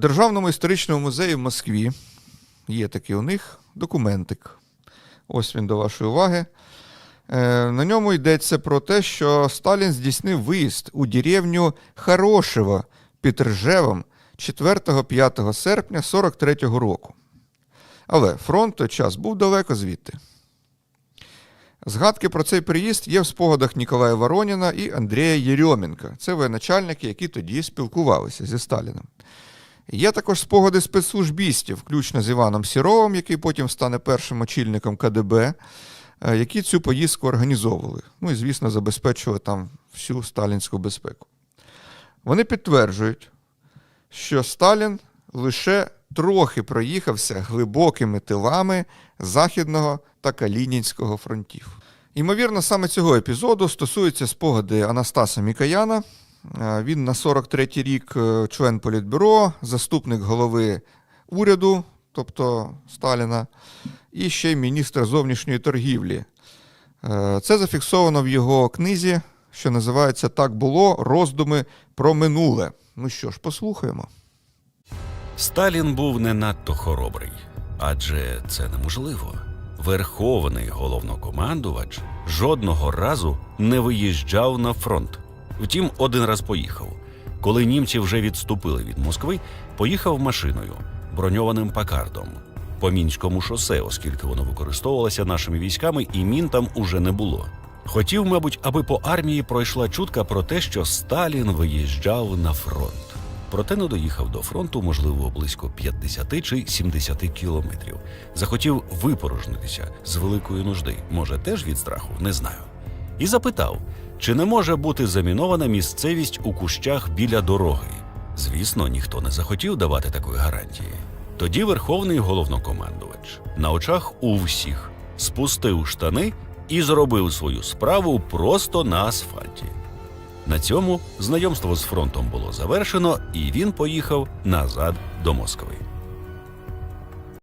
Державному історичному музеї в Москві є такий у них документик. Ось він до вашої уваги. Е, На ньому йдеться про те, що Сталін здійснив виїзд у деревню Хорошево під Ржевом 4-5 серпня 43-го року. Але фронт той час був далеко звідти. Згадки про цей приїзд є в спогадах Ніколая Вороніна і Андрія Єрьоменка. Це воєначальники, які тоді спілкувалися зі Сталіном. Є також спогади спецслужбістів, включно з Іваном Сіровим, який потім стане першим очільником КДБ, е, які цю поїздку організовували. Ну і, звісно, забезпечували там всю сталінську безпеку. Вони підтверджують, що Сталін лише трохи проїхався глибокими тилами Західного та Калінінського фронтів. Ймовірно, саме цього епізоду стосуються спогади Анастаса Мікаяна. Е, Він на 43-й рік е, член політбюро, заступник голови уряду, тобто Сталіна, і ще й міністр зовнішньої торгівлі. Е, Це зафіксовано в його книзі, що називається Так було роздуми про минуле. Ну що ж, послухаємо. Сталін був не надто хоробрий, адже це неможливо. Верховний головнокомандувач жодного разу не виїжджав на фронт. Втім, один раз поїхав. Коли німці вже відступили від Москви, поїхав машиною, броньованим пакардом по мінському шосе, оскільки воно використовувалося нашими військами, і мін там уже не було. Хотів, мабуть, аби по армії пройшла чутка про те, що Сталін виїжджав на фронт. Проте не доїхав до фронту, можливо, близько 50 чи 70 кілометрів. Захотів випорожнитися з великої нужди, може, теж від страху, не знаю. І запитав, чи не може бути замінована місцевість у кущах біля дороги. Звісно, ніхто не захотів давати такої гарантії. Тоді верховний головнокомандувач на очах у всіх спустив штани і зробив свою справу просто на асфальті. На цьому знайомство з фронтом було завершено, і він поїхав назад до Москви.